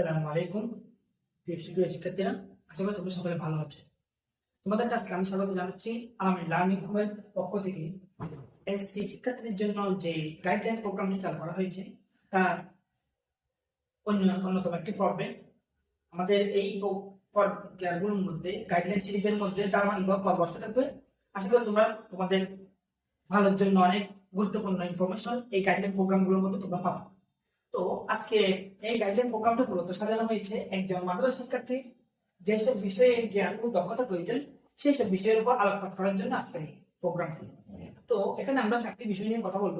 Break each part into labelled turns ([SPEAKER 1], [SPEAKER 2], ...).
[SPEAKER 1] আসসালামু আলাইকুম। প্রিয় শিক্ষার্থীরা, আশা করি তোমরা সকলে ভালো তোমাদের কাছে আমি স্বাগত জানাচ্ছি আমি লার্নিং হোমের পক্ষ থেকে। এসসি শিক্ষার্থীদের জন্য যে গাইডলাইন প্রোগ্রামটি চালু করা হয়েছে তার অন্য অন্যতম একটি পর্বে। আমাদের এই মধ্যে গাইডলাইন সিরিজের মধ্যে ধারাবাহিকভাবে পর্ব আসতে থাকবে। আশা করি তোমরা তোমাদের ভালোর জন্য অনেক গুরুত্বপূর্ণ ইনফরমেশন এই গাইডলাইন প্রোগ্রামগুলোর মধ্যে তোমরা পাবে। তো আজকে এই গাইডলাইন প্রোগ্রামটা মূলত সাজানো হয়েছে একজন মাদ্রাসা শিক্ষার্থী, যেসব বিষয়ে জ্ঞান ও দক্ষতা প্রয়োজন সেই সব বিষয়ের উপর আলোকপাত করার জন্য আজকের এই প্রোগ্রামটি তো এখানে আমরা চারটি বিষয় নিয়ে কথা বলব।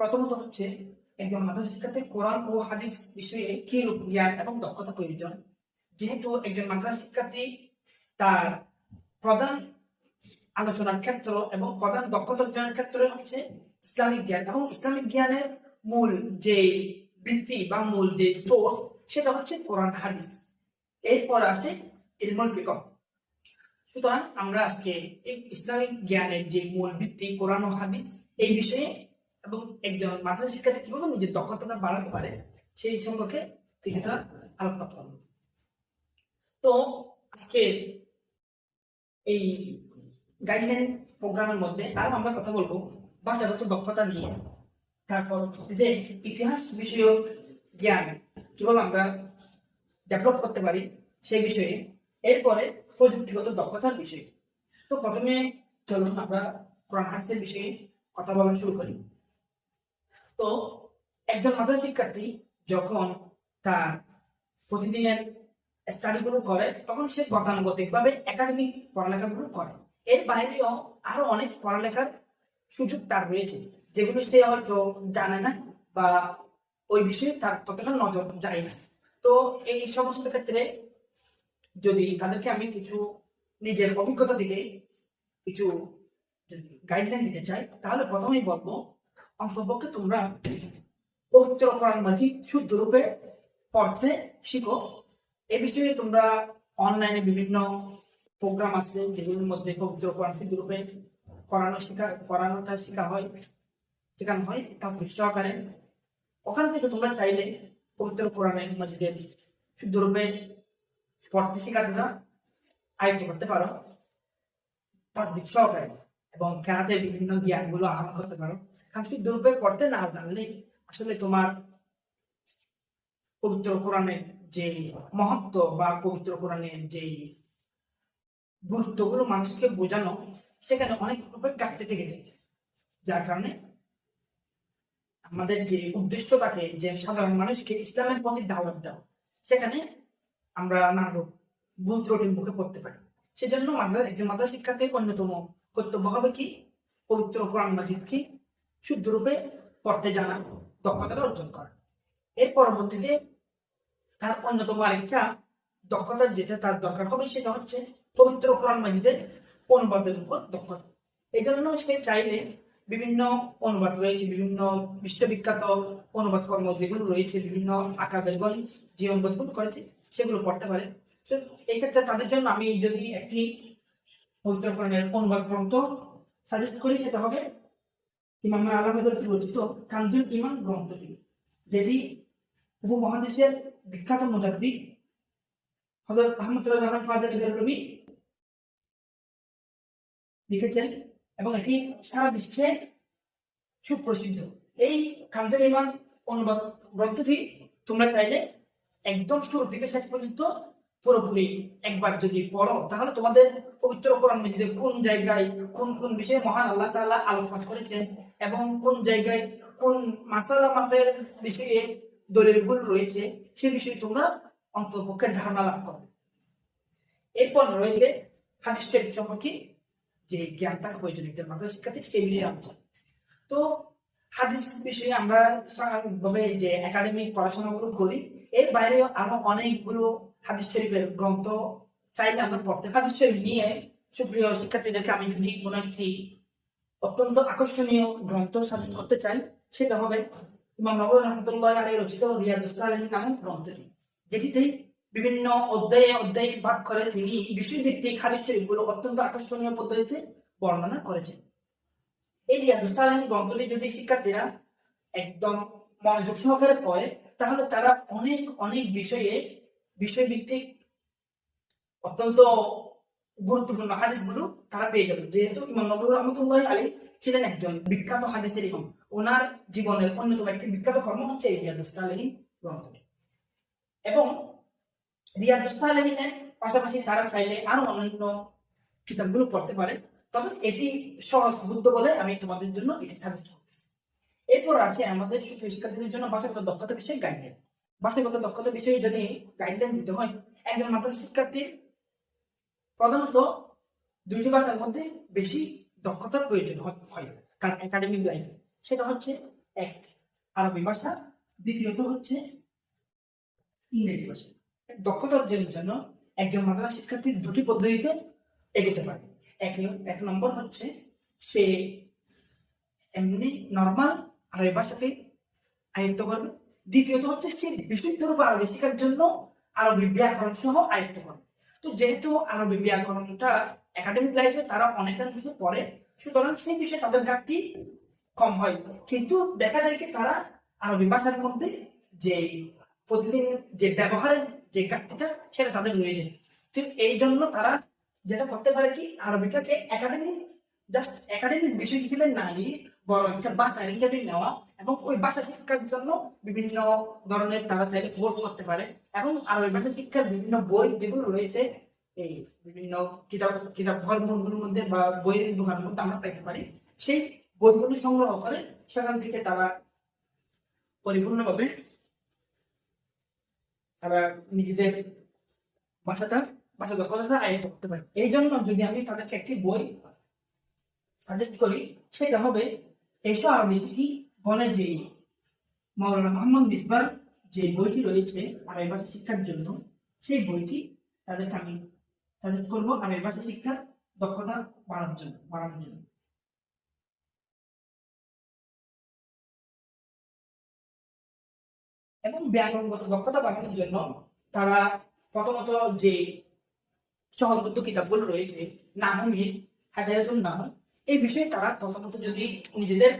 [SPEAKER 1] প্রথমত হচ্ছে, একজন মাদ্রাসা শিক্ষার্থী কোরআন ও হাদিস বিষয়ে কি রূপ জ্ঞান এবং দক্ষতা প্রয়োজন? যেহেতু একজন মাদ্রাসা শিক্ষার্থী, তার প্রধান আলোচনার ক্ষেত্র এবং প্রধান দক্ষতা অর্জনের ক্ষেত্রে হচ্ছে ইসলামিক জ্ঞান এবং ইসলামিক জ্ঞানের মূল যে ভিত্তি বা মূল যে সোর্স সেটা হচ্ছে কোরআন হাদিস। এরপর আসে ইলমুল ফিকহ। সুতরাং আমরা আজকে এই ইসলামিক জ্ঞানের যে মূল ভিত্তি কোরআন ও হাদিস, এই বিষয়ে এবং একজন মাদ্রাসা শিক্ষার্থী কীভাবে নিজের দক্ষতা বাড়াতে পারে, সেই সম্পর্কে কিছুটা আলোকপাত করব। তো আজকে এই গাইডলাইন প্রোগ্রামের মধ্যে আরও আমরা কথা বলব, ভাষাগত দক্ষতা নিয়ে। তারপর ইতিহাস বিষয়ক জ্ঞান কীভাবে আমরা ডেভেলপ করতে পারি সেই বিষয়ে। এরপরে প্রযুক্তিগত দক্ষতার বিষয়ে। তো প্রথমে চলুন আমরা কোরআন হাদিসের বিষয়ে কথা বলা শুরু করি। তো একজন মাদ্রাসা শিক্ষার্থী যখন তার প্রতিদিনের স্টাডিগুলো করে, তখন সে গতানুগতিক ভাবে একাডেমিক পড়ালেখাগুলো করে। এর বাইরেও আরও অনেক পড়ালেখার সুযোগ তার রয়েছে। যেগুলো সে হয়তো জানে না বা ওই বিষয়ে তার ততটা নজর যায় না। তো এই সমস্ত ক্ষেত্রে যদি তাদেরকে আমি কিছু নিজের অভিজ্ঞতা থেকে কিছু গাইডলাইন দিতে চাই, তাহলে প্রথমেই বলব অন্তপক্ষে তোমরা পবিত্র কোরআন মাজিদ শুদ্ধ রূপে পড়তে শিখো। এ বিষয়ে তোমরা অনলাইনে বিভিন্ন প্রোগ্রাম আছে, যেগুলোর মধ্যে পবিত্র কোরআন শুদ্ধ রূপে করানো শেখা করানোটা শেখা হয়। শেখানো হয় তাফসীর সহকারে ওখান থেকে তোমরা চাইলে পবিত্র কোরআনের মাজিদের শুদ্ধ রূপে পড়তে শেখাটা আয়ত্ত করতে পারো তাসদিক সহকারে। এবং কেরাতের বিভিন্ন জ্ঞানগুলো আহরণ করতে পারো। কারণ শুদ্ধ রূপে পড়তে না জানলে আসলে তোমার পবিত্র কোরআনের যে মহত্ব বা পবিত্র কোরআনের যে গুরুত্বগুলো মানুষকে বোঝানো, সেখানে অনেক রূপে ঘাটতি থেকে যায়। যার কারণে আমাদের যে উদ্দেশ্য থাকে যে সাধারণ মানুষকে ইসলামের প্রতি দাওয়াত দেওয়া, সেখানে আমরা নানা ভুল ত্রুটির মুখে পড়তে পারি। সেজন্য আমরা একজন মাদ্রাসা শিক্ষার্থীর অন্যতম কর্তব্য হবে কি? পবিত্র কোরআন মাজিদকে শুদ্ধরূপে পড়তে জানা, দক্ষতাটা অর্জন করা। এর পরবর্তীতে তার অন্যতম আরেকটা দক্ষতা যেটা তার দরকার হবে সেটা হচ্ছে পবিত্র কোরআন মাজিদের অনুবাদের উপর দক্ষতা। এই জন্য সে চাইলে বিভিন্ন অনুবাদ রয়েছে, বিভিন্ন বিশ্ববিখ্যাত অনুবাদ কর্ম যেগুলো রয়েছে, বিভিন্ন আকারের গলি যে অনুবাদগুলো করেছে, সেগুলো পড়তে পারে। তো এই ক্ষেত্রে তাদের জন্য আমি যদি একটি পবিত্র কোরআনের অনুবাদ গ্রন্থ সাজেস্ট করি, সেটা হবে ইমাম আল্লাহ রচিত কানজুল ইমান গ্রন্থটি, যেটি উপমহাদেশের বিখ্যাত মুজাদ্দিদ হজরত আহমদুল্লাহ ফাজাল লিখেছেন। এবং এটি সারা বিশ্বে সুপ্রসিদ্ধ। এই কামজের ইমান অনুবাদ গ্রন্থটি তোমরা চাইলে একদম শুরু থেকে শেষ পর্যন্ত পুরোপুরি একবার যদি পড়ো, তাহলে তোমাদের পবিত্র কোরআন মজিদে কোন জায়গায় কোন কোন বিষয়ে মহান আল্লাহ তাআলা আলোকপাত করেছেন এবং কোন জায়গায় কোন মাসালা মাসের বিষয়ে দলের ভুল রয়েছে, সে বিষয়ে তোমরা অন্তর্পক্ষে ধারণা লাভ করো। এরপর রয়েছে হাদিস টেপ সম্পর্কে যে জ্ঞান থাকা প্রয়োজন একজন মাদ্রাসা শিক্ষার্থী সেই বিষয়ে তো হাদিস বিষয়ে আমরা স্বাভাবিকভাবে যে একাডেমিক পড়াশোনাগুলো করি, এর বাইরেও আরও অনেকগুলো হাদিস শরীফের গ্রন্থ চাইলে আমরা পড়তে হাদিস শরীফ নিয়ে সুপ্রিয় শিক্ষার্থীদেরকে আমি যদি কোনো একটি অত্যন্ত আকর্ষণীয় গ্রন্থ সাজেস্ট করতে চাই, সেটা হবে ইমাম নবর রহমতুল্লাহ আলী রচিত রিয়াদুস্তালহী নামক গ্রন্থটি। যেটিতে বিভিন্ন অধ্যায়ে অধ্যায়ে ভাগ করে তিনি বিষয়ভিত্তিক হাদিস শরীফগুলো অত্যন্ত আকর্ষণীয় পদ্ধতিতে বর্ণনা করেছেন। এই রিয়াদুস্তালহী গ্রন্থটি যদি শিক্ষার্থীরা একদম মনোযোগ সহকারে পড়ে, তাহলে তারা অনেক অনেক বিষয়ে বিষয়ভিত্তিক অত্যন্ত গুরুত্বপূর্ণ হাদিসগুলো তারা পেয়ে যাবে। যেহেতু ইমাম নবুর রহমতুল্লাহ আলী ছিলেন একজন বিখ্যাত হাদিসের ইমাম। ওনার জীবনের অন্যতম একটি বিখ্যাত কর্ম হচ্ছে এই সালেহিন গ্রন্থটি। এবং রিয়াদুস সালেহিনের পাশাপাশি তারা চাইলে আরও অন্যান্য কিতাবগুলো পড়তে পারে। তবে এটি সহজ বুদ্ধ বলে আমি তোমাদের জন্য এটি সাজেস্ট এরপর আছে আমাদের শিক্ষার্থীদের জন্য ভাষাগত দক্ষতা বিষয়ে গাইডলাইন ভাষাগত দক্ষতা বিষয়ে যদি গাইডলাইন দিতে হয়, একজন মাদ্রাসা শিক্ষার্থীর প্রধানত দুইটি ভাষার মধ্যে বেশি দক্ষতার প্রয়োজন হয়, তার একাডেমিক লাইফে সেটা হচ্ছে এক, আরবি ভাষা। দ্বিতীয়ত হচ্ছে ইংরেজি ভাষা। দক্ষতা অর্জনের জন্য একজন মাদ্রাসা শিক্ষার্থী দুটি পদ্ধতিতে এগোতে পারে। এক এক নম্বর হচ্ছে সে এমনি নর্মাল আরবি ভাষাকে আয়ত্ত করবে। দ্বিতীয়ত হচ্ছে সে বিশুদ্ধ রূপে আরবি শেখার জন্য আরবি ব্যাকরণ সহ আয়ত্ত করবে। তো যেহেতু আরবি ব্যাকরণটা একাডেমিক লাইফে তারা অনেকাংশ পড়ে, সুতরাং সেই বিষয়ে তাদের ঘাটতি কম হয়। কিন্তু দেখা যায় কি তারা আরবি ভাষার মধ্যে যে প্রতিদিন যে ব্যবহারের যে ঘাটতিটা সেটা তাদের রয়ে যায়। তো এই জন্য তারা যেটা করতে পারে কি, আরবিটাকে একাডেমিক জাস্ট একাডেমিক বিষয় হিসেবে না নিয়ে বড় একটা ভাষা হিসেবে নেওয়া এবং ওই ভাষা শিক্ষার জন্য বিভিন্ন ধরনের তারা চাইলে কোর্স করতে পারে এবং আরবি ভাষা শিক্ষার বিভিন্ন বই যেগুলো রয়েছে, এই বিভিন্ন কিতাব কিতাব ঘরগুলোর মধ্যে বা বইয়ের দোকানের মধ্যে আমরা পেতে পারি। সেই বইগুলো সংগ্রহ করে সেখান থেকে তারা পরিপূর্ণভাবে তারা নিজেদের ভাষাটা ভাষা দক্ষতা আয়ত্ত করতে পারে। এই জন্য যদি আমি তাদেরকে একটি বই সাজেস্ট করি, সেটা হবে এসো আরবি শিখি বলে যে মৌলানা মোহাম্মদ মিসবার যে বইটি রয়েছে আরবি ভাষা শিক্ষার জন্য, সেই বইটি তাদেরকে আমি সাজেস্ট করব আরবি ভাষা শিক্ষার দক্ষতা বাড়ানোর জন্য বাড়ানোর জন্য। এবং ব্যাকরণগত দক্ষতা বাড়ানোর জন্য তারা প্রথমত যে সহজবদ্ধ কিতাবগুলো রয়েছে, নাহমির হাদায়াতুল নাহ এই বিষয়ে তারা প্রথমত যদি নিজেদের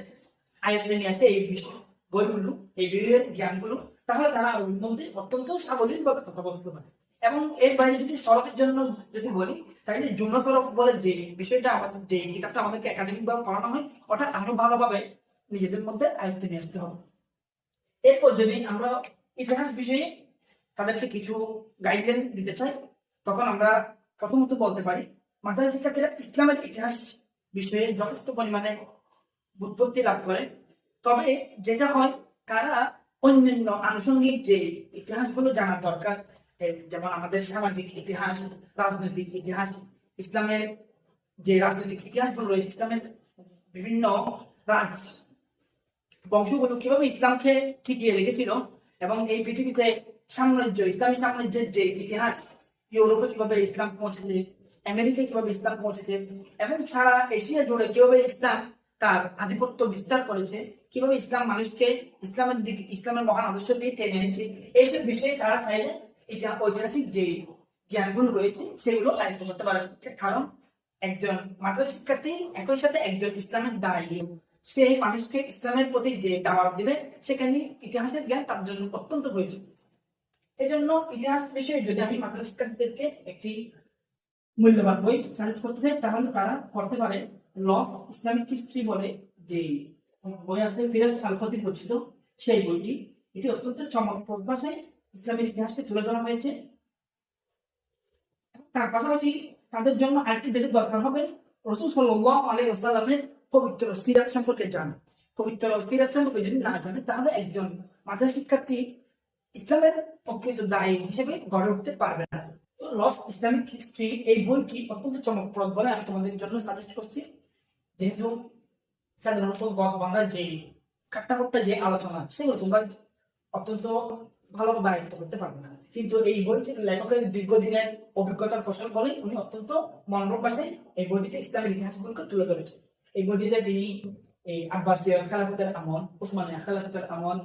[SPEAKER 1] আয়ত্তে নিয়ে আসে এই বিষয়, বইগুলো, এই বিষয়ের জ্ঞানগুলো, তাহলে তারা মধ্যে অত্যন্ত সাবলীলভাবে কথা বলতে পারে। এবং এর বাইরে যদি সরফের জন্য যদি বলি, তাহলে জুমলা সরফ বলে যে বিষয়টা আমাদের, যে কিতাবটা আমাদেরকে একাডেমিক ভাবে পড়ানো হয়, ওটা আরও ভালোভাবে নিজেদের মধ্যে আয়ত্তে নিয়ে আসতে হবে। এরপর যদি আমরা ইতিহাস বিষয়ে তাদেরকে কিছু গাইডলাইন দিতে চাই, তখন আমরা প্রথমত বলতে পারি, মাদ্রাসা শিক্ষার্থীরা ইসলামের ইতিহাস বিষয়ে যথেষ্ট পরিমাণে উৎপত্তি লাভ করে। তবে যেটা হয়, তারা অন্যান্য আনুষঙ্গিক যে ইতিহাসগুলো জানার দরকার যেমন আমাদের সামাজিক ইতিহাস, রাজনৈতিক ইতিহাস, ইসলামের যে রাজনৈতিক ইতিহাসগুলো রয়েছে, ইসলামের বিভিন্ন রাজ বংশগুলো কীভাবে ইসলামকে টিকিয়ে রেখেছিল এবং এই পৃথিবীতে সাম্রাজ্য, ইসলামী সাম্রাজ্যের যে ইতিহাস, ইউরোপে কীভাবে ইসলাম পৌঁছেছে, আমেরিকায় কীভাবে ইসলাম পৌঁছেছে, এবং সারা এশিয়া জুড়ে কীভাবে ইসলাম তার আধিপত্য বিস্তার করেছে, কীভাবে ইসলাম মানুষকে ইসলামের দিকে, ইসলামের মহান আদর্শ দিয়ে টেনে এনেছে, এইসব বিষয়ে তারা চাইলে এটা ঐতিহাসিক যে জ্ঞানগুলো রয়েছে, সেগুলো আয়ত্ত করতে পারে। কারণ একজন মাদ্রাসা শিক্ষার্থী একই সাথে একজন ইসলামের দায়ী। সেই মানুষকে ইসলামের প্রতি যে দাওয়াত দিবে, সেখানে ইতিহাসের জ্ঞান তার জন্য অত্যন্ত প্রয়োজন। এই জন্য ইতিহাস বিষয়ে যদি আমি মাদ্রাসা শিক্ষার্থীদেরকে একটি মূল্যবান বই সাজেস্ট করতে চাই, তাহলে তারা পড়তে পারে লস ইসলামিক হিস্ট্রি বলে যে বই আছে, ফিরাজ আলফতি রচিত সেই বইটি। এটি অত্যন্ত চমকপ্রদ ভাষায় ইসলামের ইতিহাসকে তুলে ধরা হয়েছে। তার পাশাপাশি তাদের জন্য আরেকটি যেটি দরকার হবে। রসুল সাল্লাহ আলী ওসালামের পবিত্র সিরাত সম্পর্কে জানা। পবিত্র সিরাত সম্পর্কে যদি না জানে, তাহলে একজন মাদ্রাসা শিক্ষার্থী ইসলামের প্রকৃত দায়ী হিসেবে গড়ে উঠতে পারবে না। তো লস ইসলামিক হিস্ট্রি এই বইটি অত্যন্ত চমকপ্রদ বলে আমি তোমাদের জন্য সাজেস্ট করছি। যেহেতু সাধারণত বাংলার যে কাট্টাকুট্টা যে আলোচনা, সেগুলো তোমরা অত্যন্ত ভালোভাবে দায়িত্ব করতে পারবে না। কিন্তু এই বইটির লেখকের দীর্ঘদিনের অভিজ্ঞতার ফসল বলে উনি অত্যন্ত মনোরম ভাষায় এই বইটিতে ইসলামের ইতিহাসগুলোকে তুলে ধরেছে এই বইটিতে তিনি এই আব্বাসীয় খেলাফতের আমল, উসমানিয়া খেলাফতের আমল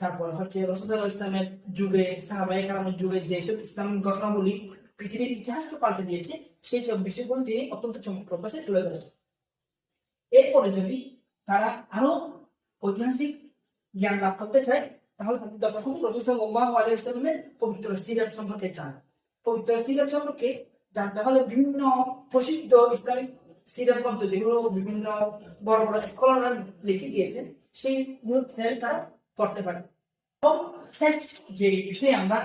[SPEAKER 1] তারপর হচ্ছে রসুল্লাহ ইসলামের যুগে সাহাবাই কালামের যুগে যেসব ইসলামিক ঘটনাগুলি পৃথিবীর ইতিহাসকে পাল্টে দিয়েছে সেই সব বিষয়গুলো তিনি অত্যন্ত চমকপ্রদ ভাষায় তুলে ধরেছে এরপরে যদি তারা আরও ঐতিহাসিক জ্ঞান লাভ করতে চায়, তাহলে তাদের দরকার ওয়াসাল্লামের পবিত্র সিরাত সম্পর্কে জানা। পবিত্র সিরাত সম্পর্কে জানতে হলে বিভিন্ন প্রসিদ্ধ ইসলামিক সিরাত গ্রন্থ যেগুলো বিভিন্ন বড় বড় স্কলাররা লিখে দিয়েছেন সেই তারা পড়তে পারে। এবং শেষ যে বিষয়ে আমরা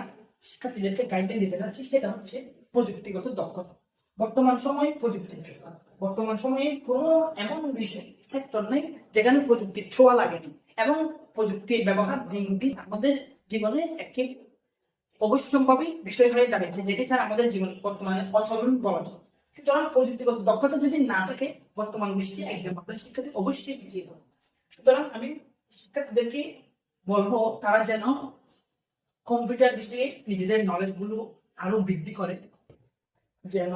[SPEAKER 1] শিক্ষার্থীদেরকে গাইডলাইন দিতে চাচ্ছি সেটা হচ্ছে প্রযুক্তিগত দক্ষতা। বর্তমান সময়ে প্রযুক্তির বর্তমান সময়ে কোনো এমন বিষয় সেক্টর নেই যেখানে প্রযুক্তির ছোঁয়া লাগেনি। এবং প্রযুক্তির ব্যবহার দিন দিন আমাদের জীবনে একটি অবশ্যম্ভাবী বিষয় হয়ে দাঁড়িয়েছে, যেটি ছাড়া আমাদের জীবন বর্তমানে অচলন বলা যায়। সুতরাং প্রযুক্তিগত দক্ষতা যদি না থাকে, বর্তমান বিশ্বে একজন বাংলাদেশ শিক্ষার্থী অবশ্যই পিছিয়ে পড়বে। সুতরাং আমি শিক্ষার্থীদেরকে বলব, তারা যেন কম্পিউটার বিষয়ে নিজেদের নলেজগুলো আরও বৃদ্ধি করে, যেন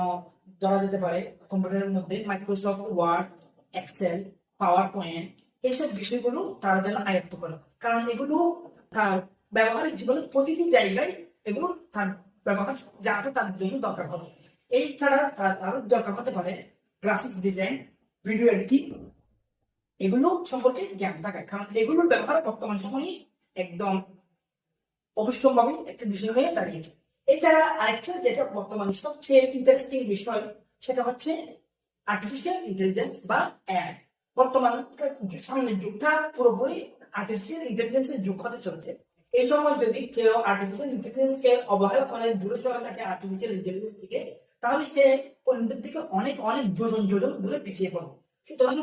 [SPEAKER 1] ধরা যেতে পারে কম্পিউটারের মধ্যে Microsoft Word Excel PowerPoint এইসব বিষয়গুলো তারা যেন আয়ত্ত করে। কারণ এগুলো তার ব্যবহারিক জীবনের প্রতিটি জায়গায় এগুলো তার ব্যবহার জানাটা তার জন্য দরকার হবে। এই ছাড়া তার আরও দরকার হতে পারে গ্রাফিক্স ডিজাইন ভিডিও এডিটিং এগুলো সম্পর্কে জ্ঞান থাকা কারণ এগুলোর ব্যবহার বর্তমান সময়ে একদম অবশ্যম্ভাবী একটা বিষয় হয়ে দাঁড়িয়েছে। এছাড়া আরেকটা যেটা বর্তমানে সবচেয়ে ইন্টারেস্টিং বিষয়, সেটা হচ্ছে আর্টিফিশিয়াল ইন্টেলিজেন্স বা এআই বর্তমান সামনের যুগটা পুরোপুরি আর্টিফিশিয়াল ইন্টেলিজেন্সের যুগ হতে চলছে। এই সময় যদি কেউ আর্টিফিশিয়াল ইন্টেলিজেন্স কে অবহেলা করে, দূরে সরে থাকে আর্টিফিশিয়াল ইন্টেলিজেন্স থেকে তাহলে সে অন্যদের থেকে অনেক অনেক যোজন যোজন দূরে পিছিয়ে পড়বে সুতরাং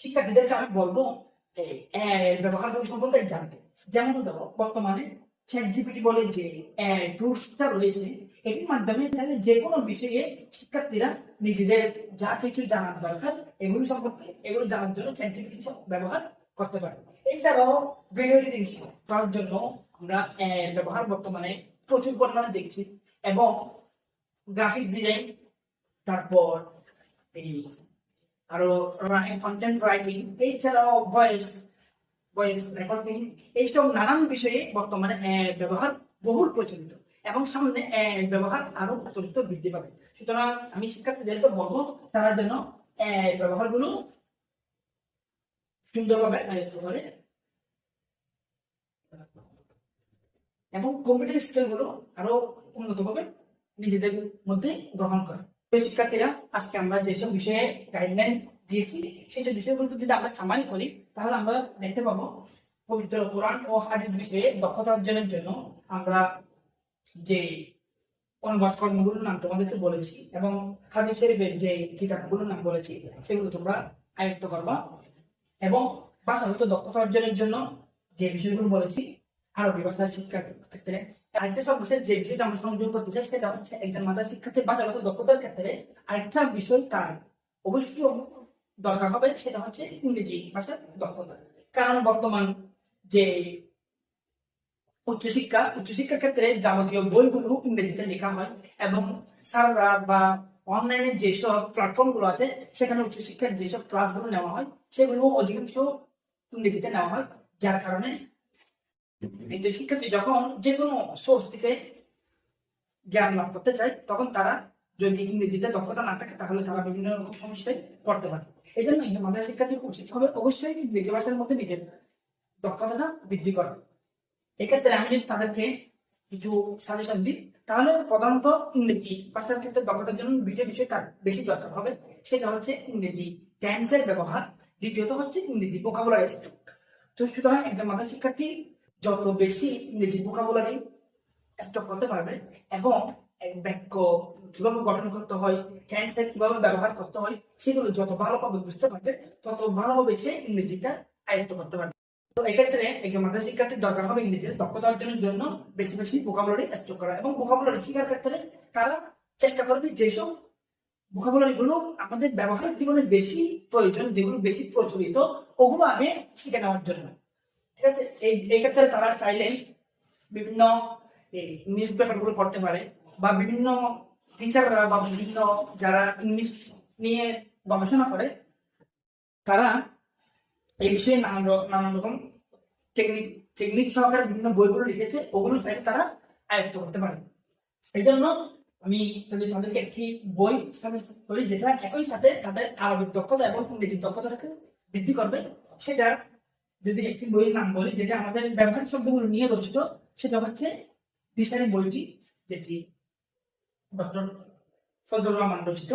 [SPEAKER 1] শিক্ষার্থীদেরকে আমি বলব এর ব্যবহারগুলো সম্পর্কে জানতে। যেমন ধরো বর্তমানে চ্যাট বলে যে টুলসটা রয়েছে, এটির মাধ্যমে তাহলে যে কোনো বিষয়ে শিক্ষার্থীরা নিজেদের যা কিছু জানার দরকার, এগুলো সম্পর্কে, এগুলো জানার জন্য চ্যাট জিপিটি ব্যবহার করতে পারে। এছাড়াও ভিডিও এডিটিং করার জন্য আমরা ব্যবহার বর্তমানে প্রচুর পরিমাণে দেখছি। এবং গ্রাফিক্স ডিজাইন তারপর এই আরও কন্টেন্ট রাইটিং এছাড়াও ভয়েস ভয়েস রেকর্ডিং এইসব নানান বিষয়ে বর্তমানে ব্যবহার বহুল প্রচলিত এবং সামনে ব্যবহার আরও অত্যন্ত বৃদ্ধি পাবে। সুতরাং আমি শিক্ষার্থীদেরকে বলব, তারা যেন ব্যবহারগুলো সুন্দরভাবে আয়ত্ত করে। এবং কম্পিউটার স্কিলগুলো আরও উন্নতভাবে নিজেদের মধ্যে গ্রহণ করে। প্রিয় শিক্ষার্থীরা, আজকে আমরা যেসব বিষয়ে গাইডলাইন দিয়েছি সেসব বিষয়গুলো যদি আমরা সামাল করি, তাহলে আমরা দেখতে পাবো পবিত্র কোরআন ও হাদিস বিষয়ে দক্ষতা অর্জনের জন্য আমরা যে অনুবাদ কর্মগুলোর নাম তোমাদেরকে বলেছি এবং হাদিস শরীফের যে কিতাবগুলোর নাম বলেছি, সেগুলো তোমরা আয়ত্ত করবা। এবং ভাষাগত দক্ষতা অর্জনের জন্য যে বিষয়গুলো বলেছি, আরবি ভাষা শিক্ষার ক্ষেত্রে আরেকটা সর্বশেষ যে বিষয়টা আমরা সংযোগ করতে চাই সেটা হচ্ছে একজন মাদার শিক্ষার্থীর ভাষাগত দক্ষতার ক্ষেত্রে আরেকটা বিষয় তার অবশ্যই দরকার হবে, সেটা হচ্ছে ইংরেজি ভাষার দক্ষতা। কারণ বর্তমান যে উচ্চশিক্ষা, উচ্চশিক্ষার ক্ষেত্রে যাবতীয় বইগুলো ইংরেজিতে লেখা হয় এবং স্যাররা বা অনলাইনে যেসব প্ল্যাটফর্মগুলো আছে, সেখানে উচ্চশিক্ষার যেসব ক্লাসগুলো নেওয়া হয়, সেগুলো অধিকাংশ ইংরেজিতে নেওয়া হয়, যার কারণে একজন শিক্ষার্থী যখন যে কোনো সোর্স থেকে জ্ঞান লাভ করতে চায়, তখন তারা যদি ইংরেজিতে দক্ষতা না থাকে, তাহলে তারা বিভিন্ন রকম সমস্যায় পড়তে পারে। এই জন্য আমাদের শিক্ষার্থীর উচিত হবে অবশ্যই ইংরেজি ভাষার মধ্যে নিজের দক্ষতাটা বৃদ্ধি করা। এক্ষেত্রে আমি যদি তাদেরকে কিছু সাজেশন দিই, তাহলে প্রধানত ইংরেজি ভাষার ক্ষেত্রে দক্ষতার জন্য দুইটা বিষয় তার বেশি দরকার হবে। সেটা হচ্ছে ইংরেজি টেন্সের ব্যবহার, দ্বিতীয়ত হচ্ছে ইংরেজি ভোকাবুলারি তো সুতরাং একজন মাথা শিক্ষার্থী যত বেশি ইংরেজি ভোকাবুলারি স্টক করতে পারবে এবং এক বাক্য কীভাবে গঠন করতে হয় টেন্সের কীভাবে ব্যবহার করতে হয়, সেগুলো যত ভালোভাবে বুঝতে পারবে, তত ভালোভাবে সে ইংরেজিটা আয়ত্ত করতে পারবে। তো এক্ষেত্রে একজন মাথা শিক্ষার্থীর দরকার হবে ইংরেজির দক্ষতা অর্জনের জন্য বেশি বেশি ভোকাবুলারি স্টক করা এবং ভোকাবুলারি শেখার ক্ষেত্রে তারা চেষ্টা করবে যেসব ভোকাবুলারি গুলো আমাদের ব্যবহারিক জীবনে বেশি প্রয়োজন, যেগুলো বেশি প্রচলিত, ওগুলো আগে শিখে নেওয়ার জন্য। ঠিক আছে? এই এই ক্ষেত্রে তারা চাইলে বিভিন্ন নিউজ পেপারগুলো পড়তে পারে বা বিভিন্ন টিচাররা বা বিভিন্ন যারা ইংলিশ নিয়ে গবেষণা করে, তারা এই বিষয়ে নানান নানান রকম টেকনিক টেকনিক সহকারে বিভিন্ন বইগুলো লিখেছে, ওগুলো চাইলে তারা আয়ত্ত করতে পারে। এই জন্য আমি যদি তাদেরকে একটি বই করি, যেটা একই সাথে তাদের আরবিক দক্ষতা এবং ইংরেজির দক্ষতাটাকে বৃদ্ধি করবে। সেটা যদি একটি বইয়ের নাম বলি, যেটা আমাদের ব্যবহারিক শব্দগুলো নিয়ে রচিত সেটা হচ্ছে দিশারি বইটি, যেটি ডক্টর ফজলুর রহমান রচিত।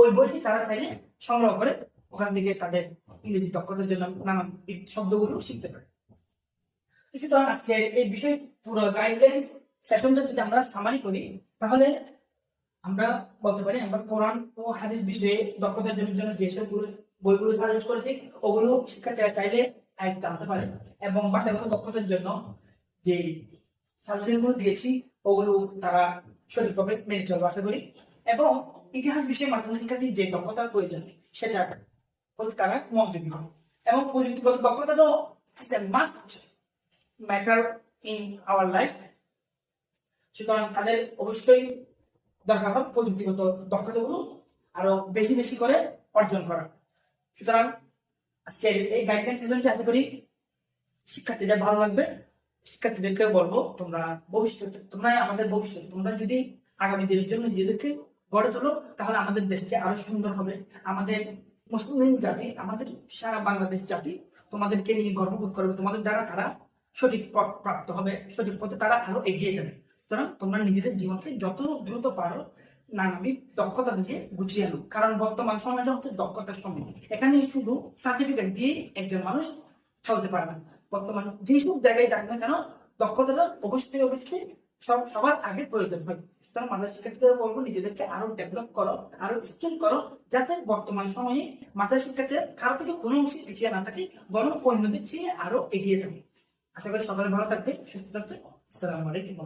[SPEAKER 1] ওই বইটি তারা চাইলে সংগ্রহ করে, ওখান থেকে তাদের ইংরেজি দক্ষতার জন্য নানান শব্দগুলো শিখতে পারে। সুতরাং আজকে এই বিষয় পুরো গাইডলাইন সেশনটা যদি আমরা সামারি করি, তাহলে আমরা বলতে পারি, আমরা কোরআন ও হাদিস বিষয়ে দক্ষতার জন্য যেসব বইগুলো সাজেস্ট করেছি, ওগুলো শিক্ষার্থীরা চাইলে আয়ত্ত আনতে পারে এবং ভাষাগত দক্ষতার জন্য যে সাজেশনগুলো দিয়েছি ওগুলো তারা সঠিকভাবে মেনে চলবে আশা করি। এবং ইতিহাস বিষয়ে মাধ্যমিক শিক্ষার্থীর যে দক্ষতার প্রয়োজন সেটা তারা মনোযোগী হবে। এবং প্রযুক্তিগত দক্ষতাটাও must matter in our life সুতরাং তাদের অবশ্যই দরকার হয় প্রযুক্তিগত দক্ষতাগুলো আরও বেশি বেশি করে অর্জন করা। সুতরাং আজকে এই গাইডলাইন সেশনটি আশা করি শিক্ষার্থীদের ভালো লাগবে। শিক্ষার্থীদেরকে বলব, তোমরা ভবিষ্যতে তোমরাই আমাদের ভবিষ্যৎ তোমরা যদি আগামী দিনের জন্য নিজেদেরকে গড়ে তোলো, তাহলে আমাদের দেশকে আরও সুন্দর হবে। আমাদের মুসলিম জাতি, আমাদের সারা বাংলাদেশ জাতি তোমাদেরকে নিয়ে গর্ববোধ করবে। তোমাদের দ্বারা তারা সঠিক পথ প্রাপ্ত হবে, সঠিক পথে তারা আরও এগিয়ে যাবে। সুতরাং তোমরা নিজেদের জীবনকে যত দ্রুত পারো নানাবিধ দক্ষতা দিয়ে গুছিয়ে আনো কারণ বর্তমান সময়টা হচ্ছে দক্ষতার সময় এখানে শুধু সার্টিফিকেট দিয়ে একজন মানুষ চলতে পারে না। বর্তমান যেসব জায়গায় যাক না কেন, দক্ষতাটা অবশ্যই অবশ্যই সব, সবার আগে প্রয়োজন হয়। সুতরাং মানুষ শিক্ষার্থীদের বলব, নিজেদেরকে আরও ডেভেলপ করো, আরও স্কিল করো, যাতে বর্তমান সময়ে মাথা শিক্ষার্থীরা কারও থেকে কোনো অংশে পিছিয়ে না থাকে, বরং অন্যদের চেয়ে আরও এগিয়ে থাকে। আশা করি সকালে ভালো থাকবে, সুস্থ থাকবে। আসসালামু আলাইকুম।